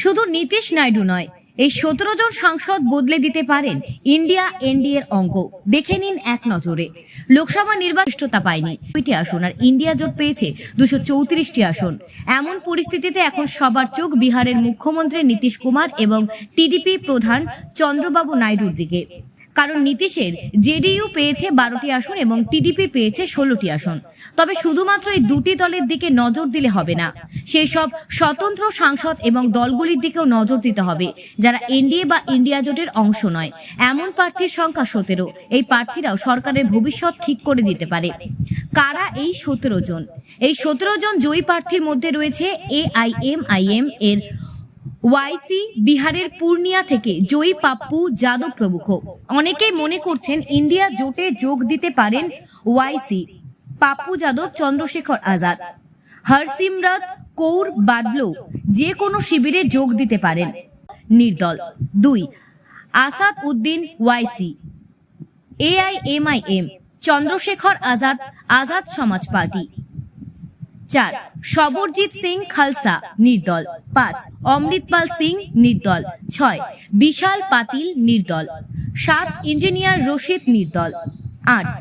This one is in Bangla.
শুধু নীতিশ নাইডু নয়, এই সতেরো জন সাংসদ বদলে দিতে পারেন ইন্ডিয়া এনডিএর অঙ্ক দেখে নিন এক নজরে। লোকসভা নির্বাচনটা পায়নি। দুইটি আসন আর ইন্ডিয়া জোট পেয়েছে দুশো চৌত্রিশটি আসন। এমন পরিস্থিতিতে এখন সবার চোখ বিহারের মুখ্যমন্ত্রী নীতিশ কুমার এবং টিডিপি প্রধান চন্দ্রবাবু নাইডুর দিকে। কারণ নীতিশের জেডিইউ পেয়েছে বারোটি আসন এবং টিডিপি পেয়েছে ষোলোটি আসন। তবে শুধুমাত্র এই দুটি দলের দিকে নজর দিলে হবে না। সেই সব স্বতন্ত্র সাংসদ এবং দলগুলির দিকেও নজর দিতে হবে, যারা এনডিএ বা ইন্ডিয়া জোটের অংশ নয়। এমন প্রার্থীর সংখ্যা সতেরো। এই প্রার্থীরাও সরকারের ভবিষ্যৎ ঠিক করে দিতে পারে। কারা এই সতেরো জন? এই সতেরো জন জয়ী প্রার্থীর মধ্যে রয়েছে এআইএমআইএম এর ওয়াইসি বিহারের পূর্ণিয়া থেকে জয়ী পাপ্পু যাদব প্রমুখ। অনেকেই মনে করছেন ইন্ডিয়া জোটে যোগ দিতে পারেন ওয়াইসি, পাপ্পু যাদব, চন্দ্রশেখর আজাদ। হরসিমরত কৌর বাদলো যে কোনো শিবিরে যোগ দিতে পারেন। নির্দল। দুই, আসাদ উদ্দিন, ওয়াইসি। AIMIM, Chandrashekhar Azad Azad Samaj party. চার সবরজিৎ সিং খালসা, নির্দল। পাঁচ, অমৃতপাল সিং, নির্দল। ছয়, বিশাল পাতিল, নির্দল। সাত, ইঞ্জিনিয়ার রশিদ, নির্দল। আট